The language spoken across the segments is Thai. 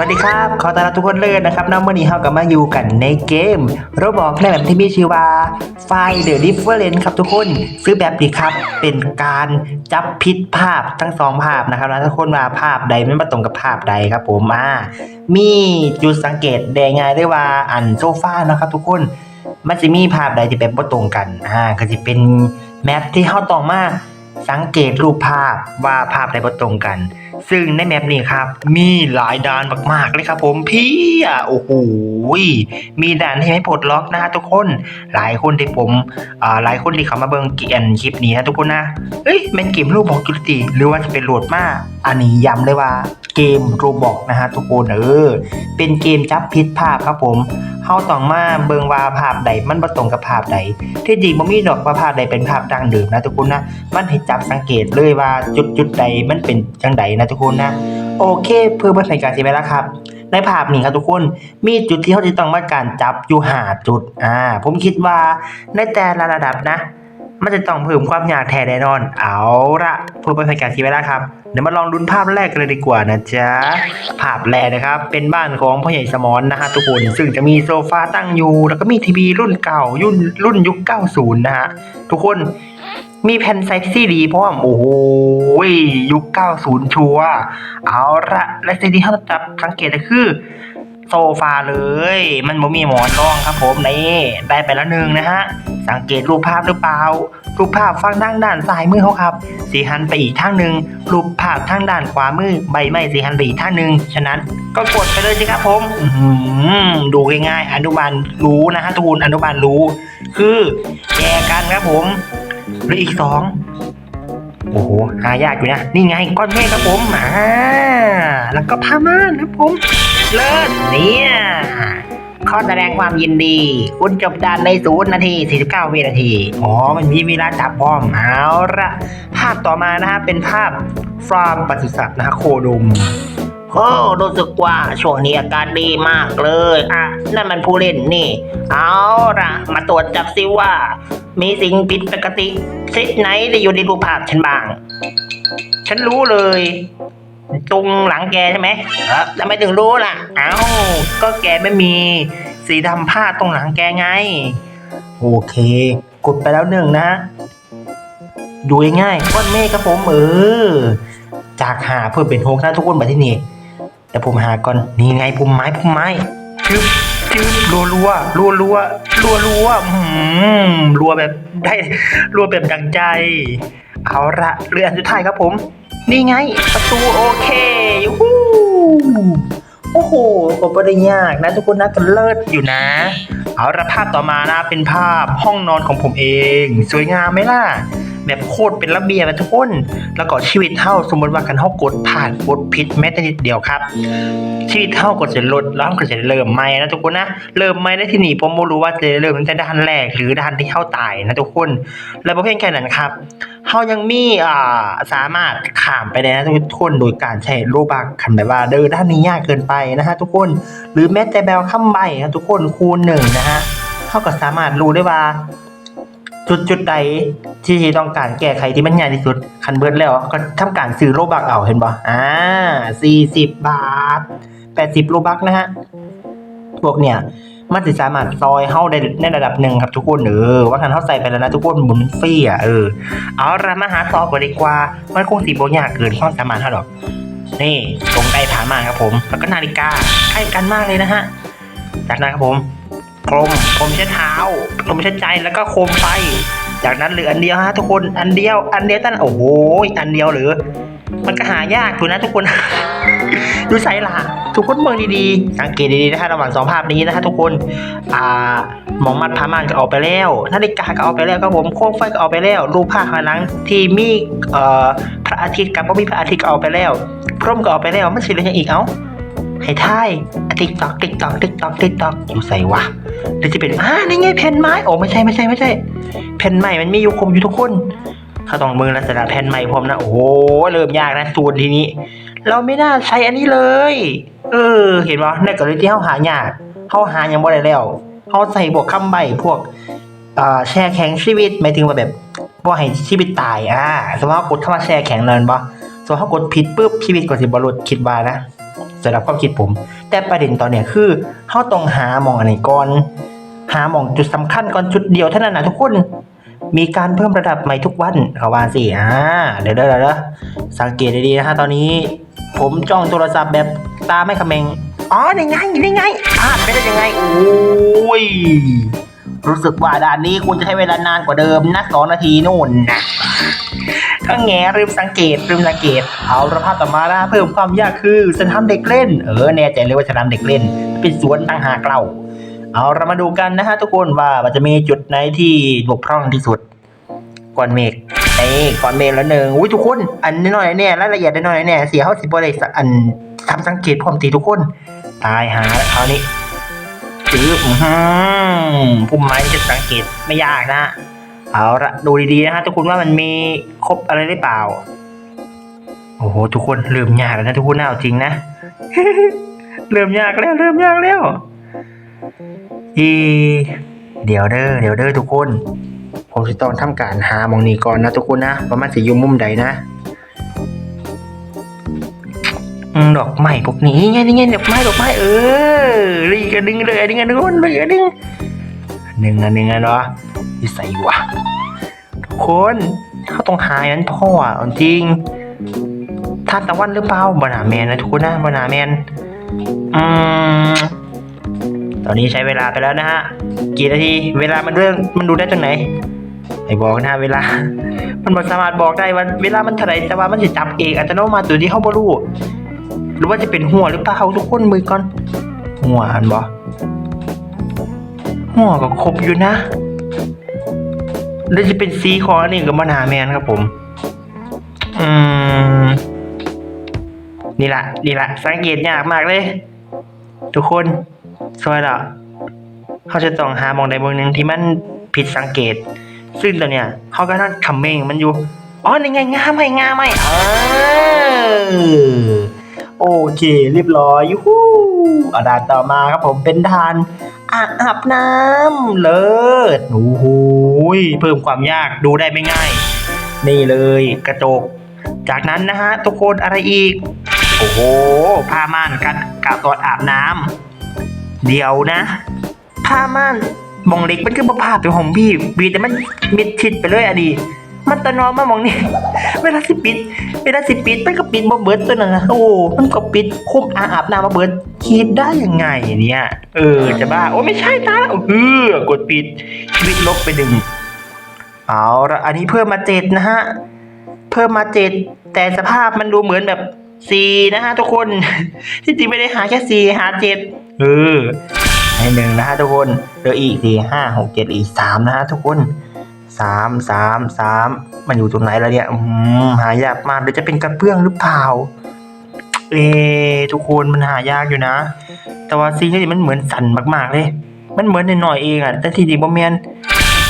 วัสดีครับ ขอต้อนรับทุกคนเลยนะครับน้องมื่อนี้เรากลับมาอยู่กันในเกมโรบอกในแบบที่มีชื่อว่าไฟ The Difference ครับทุกคน ซื้อแบบนี้ครับ เป็นการจับผิดภาพทั้งสองภาพนะครับนะทุกคนว่าภาพใดไม่มาตรงกับภาพใดครับผมอ่ามีจุดสังเกตได้ง่ายได้ว่าอันโซฟานะครับทุกคนมันจะมีภาพใดที่เป็นบ่ตรงกันอ่าก็จะเป็นแมปที่เราต้องมาสังเกตรูปภาพว่าภาพใดบ่ตรงกัน ซึ่งในแมปนี้ครับ มีหลายด่านมากๆเลยครับผมพี่อะโอ้โหยมีด่านที่ไม่ปลดล็อกนะฮะทุกคน หลายคนที่ผมอ่าหลายคนที่เขามาเบิ่งเกียนคลิปนี้นะทุกคนนะเอ้ยเป็นเกมรูปบอกจุลติหรือว่าจะเป็นโหลดมาอันนี้ย้ำเลยว่าเกมโรบอกนะฮะทุกคนเออเป็นเกมจับผิดภาพครับผมเฮาต้องมาเบิ่งว่าภาพใดมันบ่ตรงกับภาพใดที่จริงบ่มีดอกว่าภาพใดเป็นภาพดังเดิมนะทุกคนนะมันให้จับสังเกตเลยว่าจุดจุดใดมันเป็นจังใดนะทุกคนนะ โอเค เพื่อบ่ให้การเสียเวลาครับ ในภาพนี้ครับทุกคนมีจุดที่เขาจะต้องมาการจับอยู่หาจุดอ่าผมคิดว่าในแต่ละระดับนะมันจะต้องเพิ่มความยากแท้แน่นอน เอาละเพื่อเป็นการเสียเวลาครับ เดี๋ยวมาลองลุ้นภาพแรกกันเลยดีกว่านะจ๊ะ ภาพแรกนะครับ เป็นบ้านของพ่อใหญ่สมอนนะฮะทุกคน ซึ่งจะมีโซฟาตั้งอยู่ แล้วก็มีทีวีรุ่นเก่า รุ่นรุ่นยุค 90 นะฮะ ทุกคน มีแผ่นไซส์ซีดีเพร้อมโอ้โหยุค 90 ชัวร์เอาละและสิ่งที่เขาจับสังเกตก็คือ โซฟาเลย มันบ่มีหมอนรองครับผมนี่ได้ไปแล้วหนึ่งนะฮะ สังเกตรูปภาพหรือเปล่า รูปภาพฝั่งด้านด้านซ้ายมือเขาครับ สีหันไปอีกทางหนึ่งรูปภาพทางด้านขวามือใบไม้สีหันไปอีกทางหนึ่งฉะนั้นก็กดไปเลยสิครับผมดูง่ายๆอนุบาลรู้นะฮะทุกคนอนุบาลรู้ คือแยกกันครับผม หรืออีกสองโอ้โหหายากอยู่นะนี่ไงก้อนเมฆครับผมอ่าแล้วก็ผ้าม่านครับผม เลิศเนี่ยขอแสดงความยินดี คุณจบด่านในศูนย์นาที 49 วินาที อ๋อ มันมีเวลาจับพร้อมเอาละภาพต่อมานะฮะเป็นภาพฟาร์มปศุสัตว์นะฮะโคดม โอ้รู้สึกว่าช่วงนี้อากาศดีมากเลย อะ นั่นมันผู้เล่นนี่ เอาละมาตรวจจับซิว่า มีสิ่งผิดปกติชนิดไหนที่อยู่ในรูปภาพฉันบ้าง ฉันรู้เลยตรงหลังแกใช่ไหมเออทำไมถึงรู้ล่ะ เอ้า ก็แกไม่มีสีดำผ้าตรงหลังแกไง โอเค กดไปแล้วหนึ่งนะ ดูง่ายๆก้อนเมฆครับผมเออ จากหาเพื่อเป็นโฮกนะทุกคนแบบที่นี่ แต่ผมหาก่อนนี่ไงพุ่มไม้พุ่มไม้จึ๊บจึ๊บรัวรัวรัวรัวรัวรัวอื้อหืมรัวแบบได้รัวแบบดังใจ เอาละเรืออันสุดท้ายครับผม นี่ไง ประตูโอเคยูฮูโอ้โหก็ไม่ได้ยากนะทุกคนนะก็เลิศอยู่นะ เอาละภาพต่อมานะเป็นภาพห้องนอนของผมเอง สวยงามไหมล่ะ แบบโคตรเป็นระเบียบนะทุกคน แล้วก็ชีวิตเท่าสมมติว่ากันเท่ากดผ่านกดผิดแม้แต่นิดเดียวครับ ชีวิตเท่าก็จลดแล้วก็จะเริ่มใหม่นะทุกคนนะเริ่มใหม่ได้ที่นี่ผมไม่รู้ว่าจะเริ่มตั้งแต่ด้านแรกหรือด้านที่เข้าตายนะทุกคน และประเภทแค่นั้นครับเขายังมีอ่าสามารถข้ามไปได้นะทุกคนโดยการใช้โลบักคันแบบว่าเดินด้านนี้ยากเกินไปนะฮะทุกคน หรือแม้แต่แบลคัมใบนะทุกคนคูณหนึ่งนะฮะเขาก็สามารถรู้ได้ว่า จุดจุดใดที่ต้องการแก้ไขที่มันง่ายที่สุด คันเบิร์ดแล้วก็ทำการซื้อโลบักเอาเห็นป่ะอ่าสี่สิบบาทแปดสิบโลบักนะฮะพวกเนี่ยมันจะสามารถซอยเฮาได้ในระดับหนึ่งครับทุกคนเออว่าคันเฮาใส่ไปแล้วนะทุกคนบุญมันฟรีอะเออเอาละมาหาต่อกันดีกว่า มันคงสีโบยากเกินความสามารถเท่าหรอกนี่ตรงใกล้ฐานมาครับผม แล้วก็นาฬิกาใกล้กันมากเลยนะฮะจากนั้นครับผม พรมพรมเช็ดเท้าพรมเช็ดใจแล้วก็โคมไฟ จากนั้นเหลืออันเดียวฮะทุกคนอันเดียวอันเดียวตั้นโอ้โหอันเดียวหรือ มันก็หายากอยู่นะทุกคน ดูใส่ละทุกคนมองดีๆ สังเกตดีๆนะฮะระหว่างสองภาพนี้นะฮะทุกคนอ่ามองมัดพาม่านก็เอาไปแล้วนาฬิกาก็เอาไปแล้วครับผมโคมไฟก็เอาไปแล้ว รูปภาพข้างหลังที่มีเอ่อพระอาทิตย์กับมีพระอาทิตย์ก็เอาไปแล้ว พร่มก็เอาไปแล้วมันสิเหลือหยังอีกเอ้าให้ท่ายติ๊กตอกติ๊กตอกติ๊กตอกติ๊กตอกอยู่ใส่วะ หรือจะเป็นอ่านี่ไงแผ่นไม้โอ้ไม่ใช่ไม่ใช่ไม่ใช่ แผ่นไม้มันมีอยู่คมอยู่ทุกคนถ้าต้องมือลักษณะแผ่นไม้พร้อมนะโอ้โหเริ่มยากนะสูตรทีนี้ เราไม่น่าใช้อันนี้เลย เออ เห็นป่ะในกรณีที่เขาหายากเขาหายังบ่ได้แล้วเขาใส่บวกคำใบพวกแช่แข็งชีวิตหมายถึงว่าแบบบ่ให้ชีวิตตายอ่าสมมติว่ากดเข้ามาแช่แข็งเลยป่ะสมมติว่ากดผิดปุ๊บชีวิตก็สิบรุษคิดว่านะ สำหรับความคิดผม แต่ประเด็นตอนเนี้ยคือเขาต้องหาหมองอะไรก่อนหาหมองจุดสำคัญก่อนจุดเดียวเท่านั้นนะทุกคนมีการเพิ่มระดับใหม่ทุกวันเขาว่าสิอ่าเดี๋ยวเดี๋ยวเดี๋ยวสังเกตดีๆนะฮะตอนนี้ ผมจ้องโทรศัพท์แบบตาไม่เขมงอ๋อนี่ไงนี่ไงพลาดไปได้ยังไงโอ้ย รู้สึกว่าด่านนี้คุณจะใช้เวลานานกว่าเดิมนะสองนาทีนู่นนะถ้าแงลืมสังเกตลืมสังเกต เอาละภาพต่อมานะเพิ่มความยากคือสนามเด็กเล่น เออแน่ใจเลยว่าสนามเด็กเล่น เป็นสวนต่างหากเราเอาเรามาดูกันนะฮะทุกคนว่ามันจะมีจุดไหนที่บกพร่องที่สุดก่อนเมฆเอ้ก่อนเมฆแล้วหนึ่งอุ้ยทุกคน อันน้อยๆเนี่ยรายละเอียดน้อยๆเนี่ยเสียเขาสิบอะไรสักอันทำสังเกตพร้อมตีทุกคน ตายหาแล้วคราวนี้ จื้อหือพุ่มไม้จะสังเกตไม่ยากนะ เอาละดูดีๆนะฮะทุกคนว่ามันมีครบอะไรหรือเปล่า โอ้โหทุกคนเริ่มยากแล้วนะทุกคนน่าเอาจริงนะ เริ่มยากแล้วเริ่มยากแล้วอีเดี๋ยวเด้อเดี๋ยวเด้อทุกคน ผมจะต้องทำการหามองนี้ก่อนนะทุกคนนะว่ามันจะอยู่มุมใดนะ ดอกไม้พวกนี้ไงนี่ไงดอกไม้ดอกไม้เออรีกันดึงเลยดึงกันดึงนดึงกันดึงหนึ่งอันหนึ่งอันเนาะที่ใส่วะทุกคนเขาต้องหายนั้นพ่ออะจริงท่านตะวันหรือเปล่าบนาแมนนะทุกคนนะบนาแมนอืมตอนนี้ใช้เวลาไปแล้วนะฮะกี่นาทีเวลามันเรื่องมันดูได้ตรงไหนไอ้บอกนะเวลา มันบ่สามารถบอกได้ว่าเวลามันเท่าไหร่แต่ว่ามันจะจับเองอัตโนมัติโดยที่เขาบ่รู้ หรือว่าจะเป็นหัวหรือเปล่าทุกคนมือก่อน หัวอันบ่หัวก็ครบอยู่นะแล้วจะเป็นสีขออันนี้กับมนาแมนครับผม อืม นี่ละนี่ละสังเกตยากมากเลย ทุกคนสวยละเขาจะต้องหามองใดมองหนึ่งที่มันผิดสังเกต ซึ่งตอนเนี้ยเขาก็นั่งคำเมงมันอยู่อ๋อนี่ไงงาไม่งาไม่เออ โอเค เรียบร้อยยูฮูอาด่านต่อมาครับผมเป็นด่านอ่างอาบน้ำเลิศโอ้โหยเพิ่มความยากดูได้ไม่ง่าย นี่เลยกระจก จากนั้นนะฮะทุกคนอะไรอีก โอ้โหผ้าม่านกันกะตอนอาบน้ำเดี๋ยวนะ ผ้าม่านมองเล็กมันคือบ่ผ้าเป็นของพี่บีแต่มันมิดชิดไปเลยอะดี มันตะนอนมามองนี่เวลาสิปิด เวลาสิปิดมันก็ปิดบ่เบิดตัวนั้นนะโอ้มันก็ปิดคุมอาอาบน้ำมาเบิดคิดได้ยังไงเนี่ย เออจะบ้าโอ้ไม่ใช่ตาแล้วเออกดปิดชีวิตลบไปหนึ่งเอาละอันนี้เพิ่มมาเจ็ดนะฮะเพิ่มมาเจ็ดแต่สภาพมันดูเหมือนแบบสี่นะฮะทุกคน ที่จริงไม่ได้หาแค่สี่หาเจ็ดเออให้หนึ่งนะฮะทุกคนเหลืออีกสี่ห้าหกเจ็ดอีกสามนะฮะทุกคน สามสามสามมันอยู่ตรงไหนแล้วเนี่ยหายากมากหรือจะเป็นกระเบื้องหรือเปล่า เอ ทุกคนมันหายากอยู่นะ แต่ว่าซีนี่มันเหมือนสั่นมากๆเลย มันเหมือนหน่อยๆเองอะแต่ที่จริงบ่แมน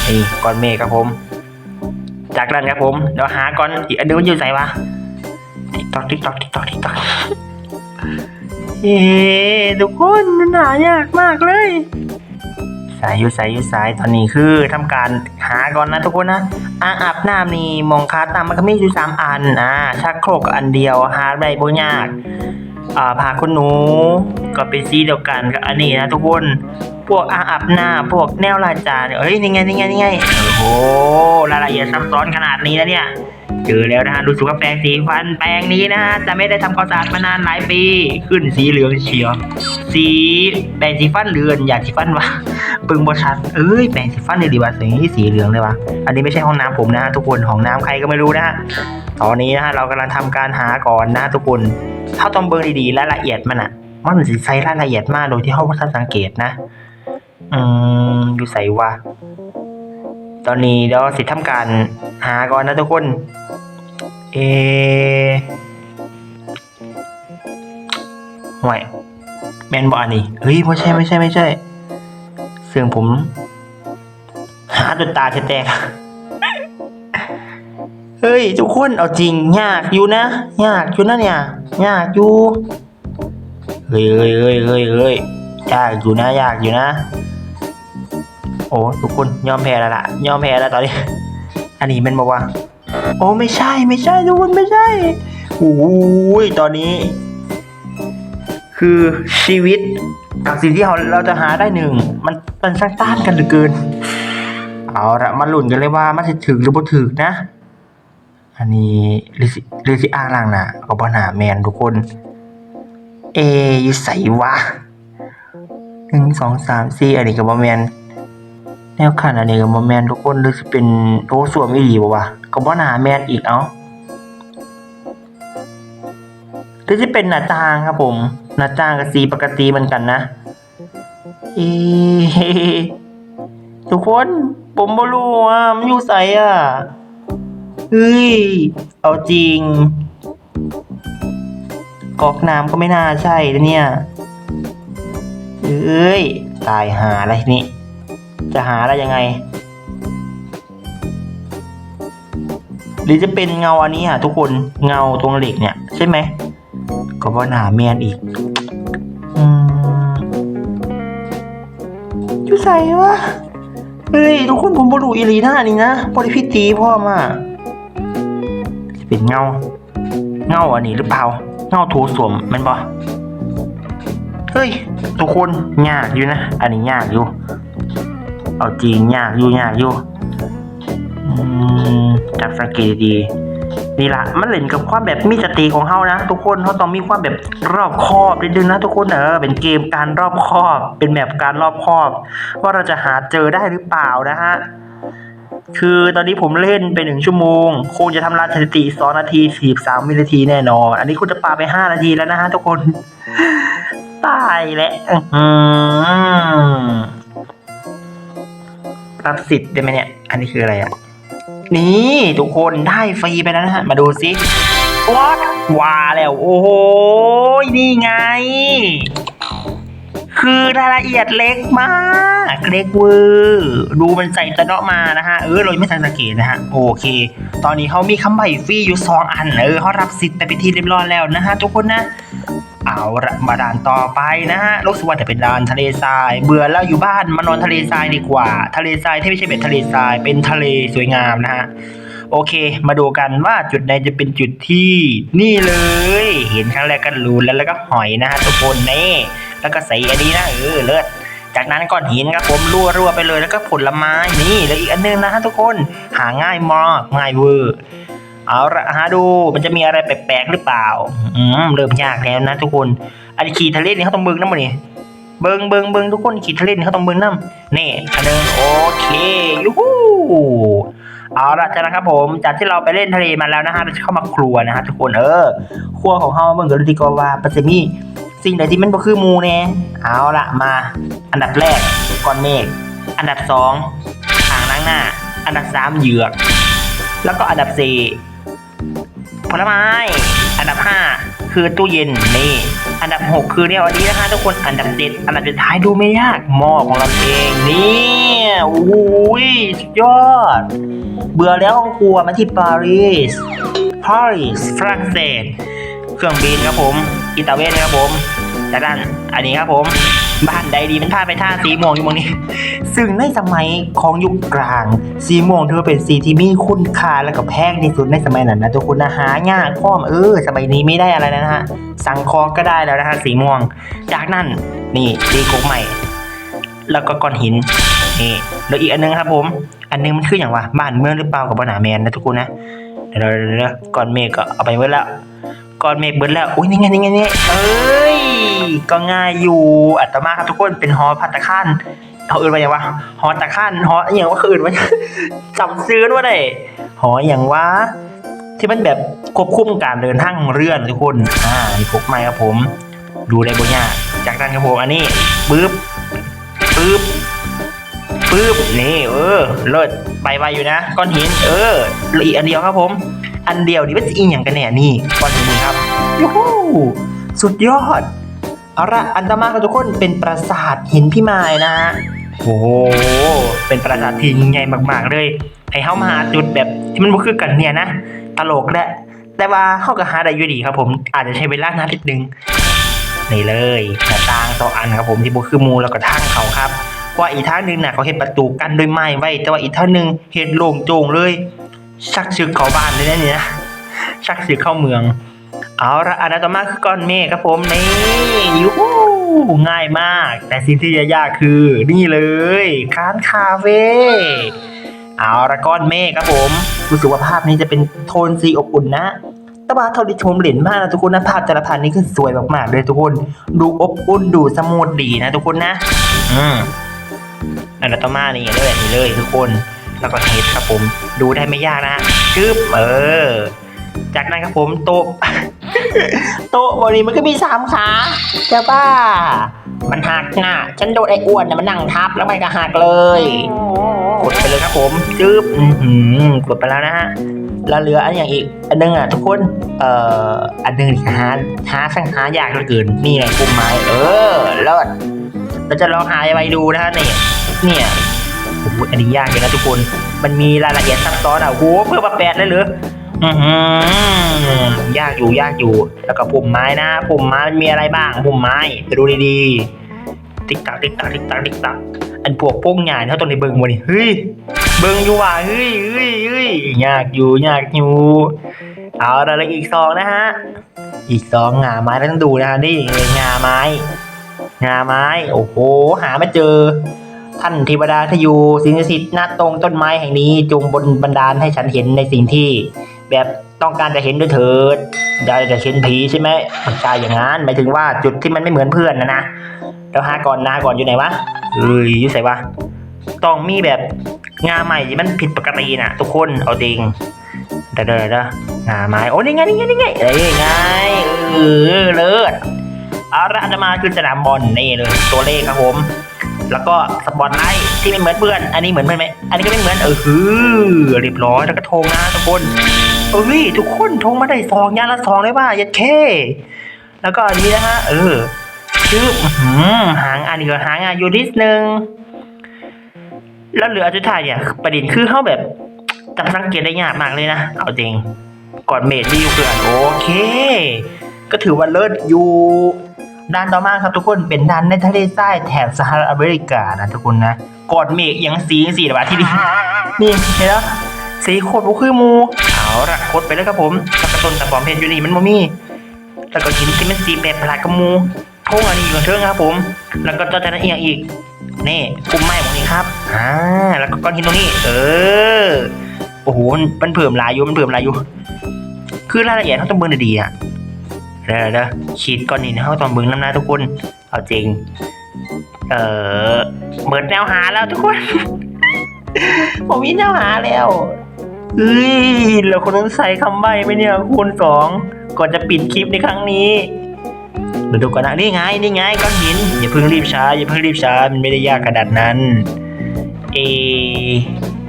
นี่ก้อนเมฆครับผม จากนั้นครับผมเดี๋ยวหาก่อนอีกอันเดียวมันอยู่ใส่วะติ๊กตอกติ๊กตอกติ๊กตอกติ๊กตอกเฮ้ทุกคนมันหายากมากเลย สายอยู่สายอยู่สายตอนนี้คือทำการหาก่อนนะทุกคนนะอ่างอาบน้ำนี่มองคาตามมันก็มีอยู่สามอันอ่าชักโครกอันเดียวหาได้บ่ยากอ่าผ้าขนหนูก็เป็นสีเดียวกันกับอันนี้นะทุกคนพวกอ่างอาบน้ำพวกแนวลาจานเอ้ยนี่ไงนี่ไงนี่ไงโอ้โหรายละเอียดซับซ้อนขนาดนี้แล้วเนี่ย เจอแล้วนะฮะรู้สึกว่าแปรงสีฟันแปรงนี้นะฮะจะไม่ได้ทำความสะอาดมานานหลายปี ขึ้นสีเหลืองเชียว สีแปรงสีฟันเรือนอยากสีฟันวะปึงบชัดเอ้ยแปรงสีฟันเลยดีวะสีสีเหลืองเลยวะอันนี้ไม่ใช่ห้องน้ำผมนะฮะทุกคนห้องน้ำใครก็ไม่รู้นะฮะตอนนี้นะฮะเรากำลังทำการหาก่อนนะทุกคนถ้าต้องเบิ่งดีๆรายละเอียดมันอะมันสิใส่รายละเอียดมากโดยที่เขาไม่ทันสังเกตนะ อืมอยู่ใส่ว่า ตอนนี้เดี๋ยวสิทำการหาก่อนนะทุกคน เอห่วยแมนบออันนี้เฮ้ยไม่ใช่ไม่ใช่ไม่ใช่ เสื่องผม หาจนตาจะแตกเฮ้ย ทุกคนเอาจริงยากอยู่นะยากอยู่นะเนี่ยยากอยู่เฮ้ยเฮ้ยเฮ้ยเฮ้ยเฮ้ยยากอยู่นะยากอยู่นะ โอ้ทุกคนยอมแพ้แล้วล่ะยอมแพ้แล้วตอนนี้ อันนี้มันบอกว่า โอ้ไม่ใช่ไม่ใช่ทุกคนไม่ใช่โอ้ยตอนนี้ คือชีวิตกับสิ่งที่เราเราจะหาได้หนึ่งมันมันสร้างต้านกันเหลือเกิน เอาละมาหลุ้นกันเลยว่ามันจะถึงหรือบ่ถึงนะ อันนี้หรือสิหรือสิอางล่างนะก็บ่น่าแมนทุกคน เออใส่วะหนึ่งสองสามสี่อันนี้ก็บ่แมน แนวขันอันนี้ก็บ่แมนทุกคนหรือสิเป็นโตสวมอีหลีบ่วะก็บ่น่าแมนอีกเอ้าหรือจะเป็นหน้าต่างครับผมหน้าต่างกับสีปกติเหมือนกันนะเอ๊ะทุกคนผมบ่รู้ว่ามันอยู่ใสอะเฮ้ยเอาจริงกอกน้ำก็ไม่น่าใช่นะเนี่ยเอ้ย ตายหาอะไรนี้ จะหาอะไรยังไง หรือจะเป็นเงาอันนี้อะทุกคนเงาตรงเหล็กเนี่ย ใช่ไหมก็ว่าหนาแมนอีกอยู่ใส่วะเฮ้ยทุกคนผมบรูอีลีหน้านี่นะบริพิตีพ่อมาจะเป็นเงา เงาอันนี้หรือเปล่า เงาโถสวมแมันบ่เฮ้ย ทุกคนยากอยู่นะ อันนี้ยากอยู่ เอาจริงยากอยู่ยากอยู่จับสังเกตดีนี่ละมันเล่นกับความแบบมีสติของเฮานะทุกคนเขาต้องมีความแบบรอบคอบนิดนึงนะทุกคนเออเป็นเกมการรอบคอบ เป็นแบบการรอบคอบ ว่าเราจะหาเจอได้หรือเปล่านะฮะคือตอนนี้ผมเล่นไปหนึ่งชั่วโมงคงจะทำลายสถิติสองนาทีสี่สามวินาทีแน่นอน อันนี้คุณจะปาไปห้านาทีแล้วนะฮะทุกคน ตายแล้ว รับสิทธิ์ได้ไหมเนี่ย อันนี้คืออะไรอะ นี่ทุกคนได้ฟรีไปแล้วนะฮะ มาดูสิวัดว่าแล้ว โอ้โห นี่ไง คือรายละเอียดเล็กมากเล็กเวอร์ดูมันใส่ตะเนาะมานะฮะ เออเราไม่ทันสังเกตนะฮะ โอเค ตอนนี้เขามีคำใบฟรีอยู่สองอัน เออเขารับสิทธิ์ไปเป็นที่เรียบร้อยแล้วนะฮะทุกคนนะเอาละมาด่านต่อไปนะฮะรู้สึกว่าจะเป็นด่านทะเลทราย เบื่อแล้วอยู่บ้านมานอนทะเลทรายดีกว่า ทะเลทรายที่ไม่ใช่เป็นทะเลทราย เป็นทะเลสวยงามนะฮะโอเค มาดูกันว่าจุดไหนจะเป็นจุดที่นี่เลย เห็นครั้งแรกก็รู้แล้วแล้วก็หอยนะฮะทุกคนนี่แล้วก็ใส่อันนี้นะเออเลิศจากนั้นก้อนหินครับผมรั่วรั่วๆไปเลยแล้วก็ผลไม้นี่แล้วอีกอันนึงนะฮะทุกคนหาง่ายมากง่ายเวอร์ เอาละหาดูมันจะมีอะไรแปลกๆหรือเปล่า อืมเริ่มยากแล้วนะทุกคนอันนี้ขี่ทะเลนี่เขาต้องเบิ้งน้ำมันนี่เบิ้งเบิ้งเบิ้งทุกคนขี่ทะเลนี่เขาต้องเบิ้งน้ำนี่อันหนึงโอเคยูฮูเอาละจากนั้นครับผมจากที่เราไปเล่นทะเลมาแล้วนะฮะเราจะเข้ามาครัวนะฮะทุกคนเออ ครัวของเฮาเบิ่งกันดูดีกว่าว่ามันจมีสิ่งใดที่มันบ่คือมูแน่เอาละมา อันดับแรกก้อนเมฆอันดับสองหางนางหน้า อันดับสามเหยือก แล้วก็อันดับสี่ ผลไม้ อันดับ 5 คือตู้เย็นนี่ อันดับ 6 คือเนี่ยวันนี้นะคะทุกคนอันดับ7อันดับสุดท้ายดูไม่ยากหม้อของเราเองนี่โอ้ยสุดยอด เบื่อแล้วห้องครัวมาที่ปารีสปารีสฝรั่งเศสเครื่องบินครับผมอิตาเวนครับผมจากนั้นอันนี้ครับผม บ้านใดดีมันพาไปท่าสีม่วงอยู่มองนี้ ซึ่งในสมัยของยุคกลาง สีม่วงถือว่าเป็นสีที่มีคุณค่าและก็แพงที่สุดในสมัยนั้นนะทุกคนนะหายากข้อมเออสมัยนี้ไม่ได้อะไรแล้วนะฮะสั่งคอก็ได้แล้วนะฮะสีม่วง จากนั้นนี่ตีกกใหม่ แล้วก็ก้อนหินนี่แล้วอีกอันนึงครับผม อันนึงมันคืออย่างวะบ้านเมืองหรือเปล่ากับบ้านหนาแมนนะทุกคนนะเดี๋ยวเดี๋ยวก้อนเมฆก็เอาไปไว้แล้ว ก้อนเมฆเบิดแล้ว อุ้ยนี่ไงนี่ไงนี่เอ้ย ก็ง่ายอยู่อัตมาครับทุกคนเป็นหอพัตตาคารเขาอื่นว่าอย่างวะหอตะคารหออย่างว่าคืออื่นว่าจำซื้อว่าได้หออย่างว่าที่มันแบบควบคุมการเดินทางของเรือนทุกคนอ่านี่พกไม้ครับผม ดูได้บนยากจากนั้นครับผมอันนี้ปึ๊บปึ๊บปึ๊บนี่เออเลิศไปไวอยู่นะ ก้อนหิน เออล้วอีกอันเดียวครับผม อันเดียวนี่มันอีหยังกันแน่นี่ก้อนนนี่ครับยูฮูสุดยอดเอาละอันตรมาครับทุกคนเป็นปราสาทหินพิมายนะฮะโอ้โหเป็นปราสาทที่ยิ่งใหญ่มาก ๆ เลยให้เฮามาหาจุดแบบที่มันบ่คือกันเนี่ยนะตลกแหละแต่ว่าเฮาก็หาได้อยู่ดีครับผมอาจจะใช้เวลานานนิดนึงนี่เลยหน้าต่างสองอันครับผมที่บ่คือมูแล้วก็ทางเขาครับว่าอีกทางหนึงน่ะเขาเฮ็ดประตูกั้นด้วยไม้ไว้ แต่ว่าอีกทางหนึงเฮ็ดโล่งโจงเลย ชักชึกเข้าบ้านเลยนะเนี่ยนะชักชึกเข้าเมือง เอาละอันดับต่อมาคือก้อนเมฆครับผมนี่ยูง่ายมาก แต่สิ่งที่ยากคือ นี่เลยการคาเฟ่เอาละก้อนเมฆครับผมรู้สึกว่าภาพนี้จะเป็นโทนสีอบอุ่นนะต่ว่าเท่าที่ชมเหรียญมากนะทุกคนนะภาพแต่ละพันนี้คือสวยมากๆเลยทุกคน ดูอบอุ่นดูสมูทดีนะทุกคนนะ อืมอันดับต่อมานี่เลยนี่เลยทุกคน แล้วก็เทสครับผม ดูได้ไม่ยากนะชึบเออ จากนั้นครับผมโต๊ะ โต๊ะบนี้มันก็มีสามขาจะบ้า มันหักง่ะฉันโดนไอ้อ้วนน่ะมันนั่งทับแล้วมันก็หักเลย กดไปเลยครับผมจึ๊บอือหือกดไปแล้วนะฮะแล้วเหลืออันอย่างอีก อันนึงอะทุกคนเอ่ออันนึงหาหาข้างหายากเหลือเกินนี่ไงปุ่มไม้เออเลิศเราจะลองหาไว้ดูนะฮะเนี่ยเนี่ย โอ้โหอันนี้ยากเลยนะทุกคน มันมีรายละเอียดซับซ้อนอะโอ้โหเพื่อมาแปดเลยเหรืออือยากอยู่ยากอยู่ แล้วก็ปุ่มไม้นะปุ่มไม้มันมีอะไรบ้างปุ่มไม้ไปดูดีๆติ๊กตักติ๊กตักติ๊กตักติ๊กตักอันพวกโป้งหยาเขาต้องในเบิงวะนี่เฮ้ยเบิงอยู่ว่ะเฮ้ยเฮ้ยเฮ้ยยากอยู่ยากอยู่เอาอะไรอีกสองนะฮะอีกสองงาไม้ต้องดูนะฮะนี่งาไม้งาไม้ โอ้โห หาไม่เจอ ท่านเทวดาทอยู่สิงสถิตณตรงต้นไม้แห่งนี้จงบนบันดาลให้ฉันเห็นในสิ่งที่ แบบต้องการจะเห็นด้วยเถิดได้จะเห็นผีใช่ไหมใช่อย่างนั้นหมายถึงว่าจุดที่มันไม่เหมือนเพื่อนนะนะแล้วหาก่อนนาก่อนอยู่ไหนวะเอ้ยอยู่ไหนวะต้องมีแบบงาใหม่ที่มันผิดปกติน่ะทุกคนเอาจริงเด้อเด้อเด้องาไม้โอ้นี่ไงนี่ไงนี่ไงเอ้ยไงเออเลิศเอาละจะมาคือสนามบอลนี่เลยตัวเลขครับผม แล้วก็สปอตไลท์ที่ไม่เหมือนเพื่อน อันนี้เหมือนเพื่อนไหมอันนี้ก็ไม่เหมือนเออฮือเรียบร้อยแล้วก็ทงนะทุกคนเอ้ยทุกคนทงมาได้สองยานละสองเลยว่ายัดเคแล้วก็อันนี้นะฮะเออชื่อหางอันนี้ก็หางอะอยู่นิดนึงแล้วเหลืออันสุดท้ายเนี่ยประเด็นคือเขาแบบจำสังเกตได้ยากมากเลยนะ เอาจริง ก่อนเมดดีอยู่เพื่อนโอเค ก็ถือว่าเลิศอยู่ ด้านต่อมาครับทุกคนเป็นด้านในทะเลทรายแถบสหรัฐอเมริกานะทุกคนนะก่อนเมฆยังสีสีหรือว่าที่นี่นี่เห็นแล้วสีโคตรบ่คือหมูเอาละโคตรไปเลยครับผมแล้วก็ต้นตะปอมเพชรอยู่นี่มันบ่มีแล้วก็หินที่มันสีแปลกประหลาดกับหมูโพงอันนี้อยู่เทิงครับผม แล้วก็เจ้าจะนั่นเอียงอีกนี่ปุ่มไม้ตรงนี้ครับอ่าแล้วก็ก้อนหินตรงนี้ เออโอ้โหมันมันเพิ่มหลายอยู่มันเพิ่มหลายอยู่คือรายละเอียดเขาต้องเบิ่งดีๆอะ เด้อเด้อขีดก้อนหินเขาต้องเบิ่งน้ำหน้าทุกคน เอาจริง เออเบิดแนวหาแล้วทุกคน ผมมีแนวหาแล้วเอ้ยเราคนต้องใส่คำใบ้ไหมเนี่ยคูณสองก่อนจะปิดคลิปในครั้งนี้เดี๋ยวดูก่อนนะนี่ไงนี่ไงก้อนหินอย่าเพิ่งรีบช้าอย่าเพิ่งรีบช้ามันไม่ได้ยากขนาดนั้นเอ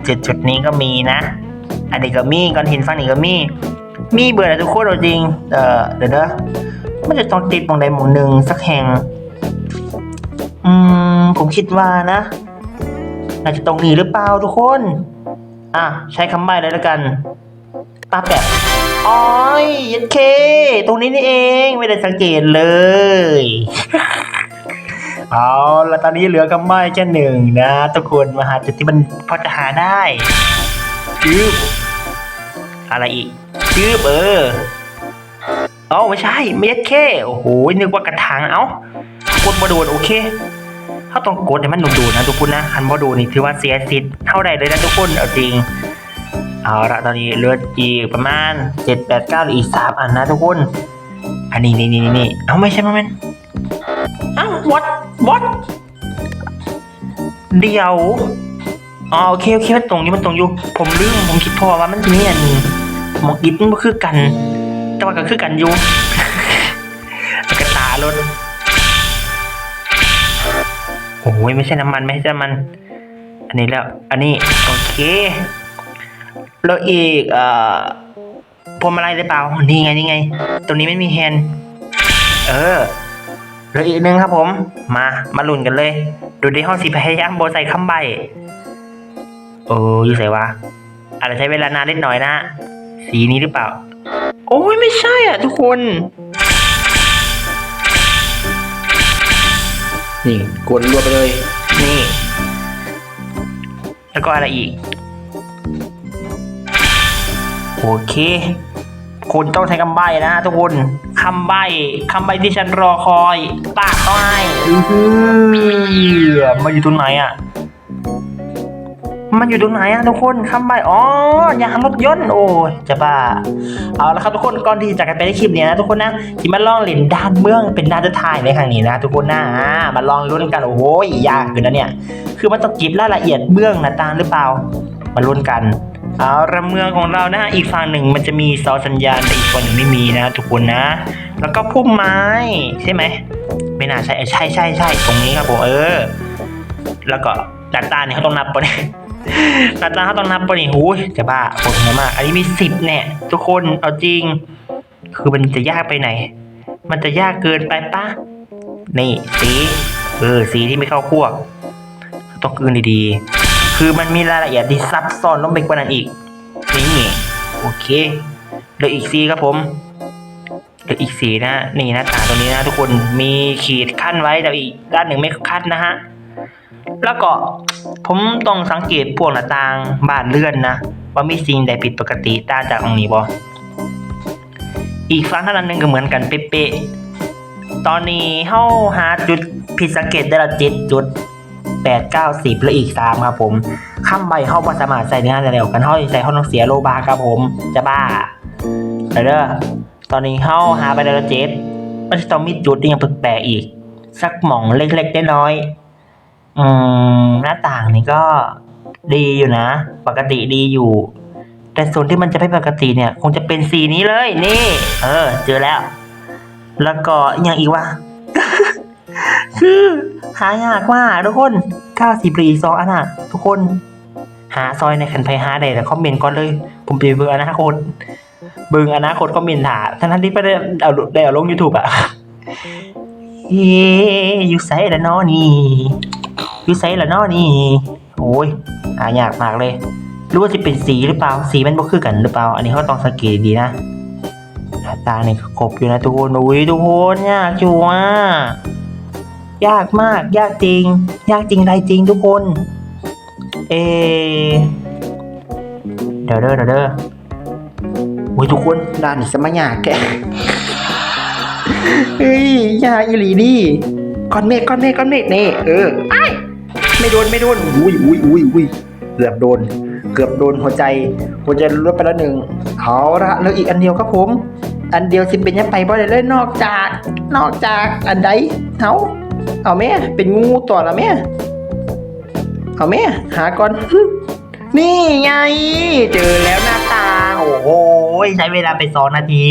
จุดจุดนี้ก็มีนะ อันนี้ก็มีก้อนหินฝั่งนี้ก็มี มีเบื่อแล้วทุกคนเอาจริง เออเดี๋ยวนะมันจะต้องติดตรงใดหมุมหนึ่งสักแห่ง อืม ผมคิดว่านะน่าจะตรงนี้หรือเปล่าทุกคน อะ ใช้คำใบ้เลยแล้วกันตาแบบอ้อยยัดเค ตรงนี้นี่เองไม่ได้สังเกตเลย เอาแล้วตอนนี้เหลือคำใบ้แค่หนึ่งนะ ทุกคนมาหาจุดที่มันพอจะหาได้จืบ อะไรอีกจืบเออเอ้าไม่ใช่เม็ดเคโอ้โหนึกว่ากระถางเอ้ากดบโดนโอเคเขาต้องกดให้มันดูดๆนะทุกคนนะคันบโดนนี่ถือว่าเสียสิทธิ์เท่าใดเลยนะทุกคนเอาจริงเอาละตอนนี้เหลืออีกประมาณเจ็ดแปดเก้าอีกสามอันนะทุกคน อันนี้นี่นี่นี่นี่เอาไม่ใช่มั้ยมันอ้าว what what เดียวอ๋อโอเคโอเคมันตรงอยู่มันตรงอยู่ ผมลืมผมคิดพอว่ามันจะมีอัน หมองอิดมันก็คือกัน แต่ว่าก็คือกันอยู่แล้วก็ตารถโอ้ยไม่ใช่น้ำมันไม่ใช่น้ำมัน อันนี้แล้ว อันนี้โอเค แล้วอีกเอ่อพวงมาลัยหรือเปล่า นี่ไงนี่ไงตรงนี้ไม่มีแฮนด์เออแล้วอีกนึงครับผม มา มาลุ้นกันเลย ดูดิห้องสีพยายามโบใส่คำใบ โอ้ยใส่วะอาจจะใช้เวลานานนิดหน่อยนะ สีนี้หรือเปล่า โอ้ยไม่ใช่อะทุกคน นี่กดรวบไปเลย นี่ แล้วก็อะไรอีก โอเค คุณต้องใช้คำใบ้นะทุกคนคำใบ้คำใบ้ที่ฉันรอคอยปากต้องให้อื้อหือมันอยู่ตรงไหนอะ มันอยู่ตรงไหนอะทุกคนคำใบอ๋อยางรถยนต์โอ้ยจะบ้า เอาละครับทุกคนก่อนที่จะกันไปในคลิปนี้นะทุกคนนะที่มาลองเล่นด้านเมืองเป็นด้านสุดท้ายในครั้งนี้นะทุกคนนะอ่ามาลองลุ้นกันโอ้ยยากอยู่นะเนี่ยคือมันต้องเก็บรายละเอียดเบื้องหน้าต่างหรือเปล่ามาลุ้นกันเอาละเมืองของเรานะอีกฝั่งหนึ่งมันจะมีเสาสัญญาณแต่อีกฝั่งหนึ่งไม่มีนะทุกคนนะ แล้วก็พุ่มไม้ใช่ไหมไม่น่าใช่ใช่ใช่ใช่ตรงนี้ครับผมเออ แล้วก็ดัตตาเนี่ยเขาต้องนับปะเนี่ย ดัตตาเขาต้องนับปะเนี่ยหูยจะบ้าปวดหัวมาก อันนี้มีสิบเนี่ย ทุกคนเอาจริง คือมันจะยากไปไหน มันจะยากเกินไปปะนี่สีเออสีที่ไม่เข้าพวกต้องกืนดีๆ คือมันมีรายละเอียดที่ซับซ้อนลงไปกว่านั้นอีก นี่โอเคเหลืออีกสีครับผมเหลืออีกสีนะ นี่น้าตาตรงนี้นะทุกคนมีขีดขั้นไว้แต่อีกด้านหนึ่งไม่ขั้นนะฮะ แล้วก็ผมต้องสังเกตพวกหน้าต่างบ้านเลื่อนนะ ว่ามีสิ่งใดผิดปกติตาจากของนี้บ่อีกฝั่งท่านั้นหนึงก็เหมือนกันเป๊ะๆตอนนี้เฮาหาจุดผิดสังเกตได้ละเจ็ดจุดแปดเก้าสิบและอีกสามครับผมคำใบเฮาบ่สามารถใส่ในงานได้แล้วกันเฮาใส่เฮาต้องเสียโลบาครับผม จะบ้าไปเด้อตอนนี้เฮาหาไปได้ละเจ็ดมันจะต้องมีจุดที่ยังแปลกๆอีก สักหม่องเล็กๆน้อยๆ อืมหน้าต่างนี่ก็ดีอยู่นะ ปกติดีอยู่ แต่ส่วนที่มันจะไม่ปกติเนี่ย คงจะเป็นสีนี้เลย นี่ เออ เจอแล้ว แล้วก็อย่างอีกว่า คือหายากมากทุกคนเก้าสิบรีสองอันน่ะ ทุกคน หาซอยในคันไพหาได้แต่คอมเมนต์ก่อนเลย ผมไปเบิ่งอนาคตเบิ่งอนาคตคอมเมนต์ถาทั้งนั้นที่ไม่ได้เอาได้เอาลง YouTube อะเฮ้อยู่ไสละเนาะนี่ ยู่ไสละเนาะนี่ โอ้ยหายากมากเลยรู้ว่าจะเป็นสีหรือเปล่า สีมันบ่คือกันหรือเปล่า อันนี้เขาต้องสังเกตดีนะหน้าตาเนี่ยครบอยู่นะทุกคนอุ้ยทุกคนยากอยู่อะยากมาก ยากจริง ยากจริงใดจริงทุกคน เอเดี๋ยวเด้อเดี๋ยวเด้อโอ้ยทุกคนด่านสมัยยากแกเฮ้ยยากอีหลีดิก้อนเมฆก้อนเมฆก้อนเมฆนี่เออ ไม่โดนไม่โดนอุ้ยอุ้ยอุ้ยอุ้ยเกือบโดน เกือบโดนหัวใจ หัวใจลดไปแล้วหนึ่งเอาละเหลืออีกอันเดียวครับผม อันเดียวสิเป็นยังไปบ่ได้เลยนอกจาก นอกจากอันใดเอาเอาแม่เป็นงูตัวละแม่เอาแม่หาก่อน นี่ไง เจอแล้วหน้าตา โอ้โหใช้เวลาไปสองนาที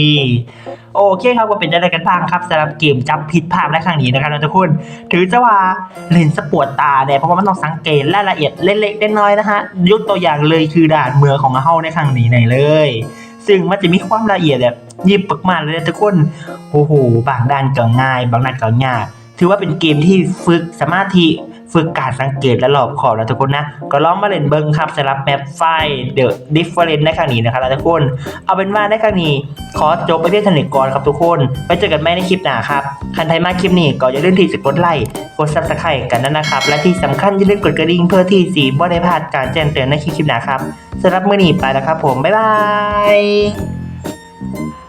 โอเคครับว่าเป็นจะได้กันบ้างครับสำหรับเกมจับผิดภาพในครั้งนี้นะครับทุกคน ถือจะว่าเล่นสปวดตาเนี่ยเพราะว่ามันต้องสังเกตรายละเอียดเล็กๆน้อยๆนะฮะยกตัวอย่างเลยคือด่านเมืองของเฮาในครั้งนี้ไหนเลย ซึ่งมันจะมีความละเอียดแบบยิบมากๆเลยนะทุกคนโอ้โหบางด้านก็ง่าย บางด้านก็ยากถือว่าเป็นเกมที่ฝึกสมาธิ ฝึกการสังเกตและรอบขอบแล้วทุกคนนะ ก็ลองมาเล่นเบิ้งครับสำหรับแมปไฟเดอะดิฟเฟอเรนต์ในครั้งนี้นะครับทุกคน เอาเป็นว่าในครั้งนี้ ขอจบไปเพียงเท่านี้ก่อนครับทุกคน ไปเจอกันใหม่ในคลิปหน้าครับคันไทยมาคลิปนี้ก็อย่าลืมที่จะกดไลค์กดซับสไครต์กันนะนะครับ และที่สำคัญอย่าลืมกดกระดิ่งเพื่อที่สีบ่ได้พลาดการแจ้งเตือนในคลิปหน้าครับสำหรับมื้อนี้ไปแล้วครับผมบ๊ายบาย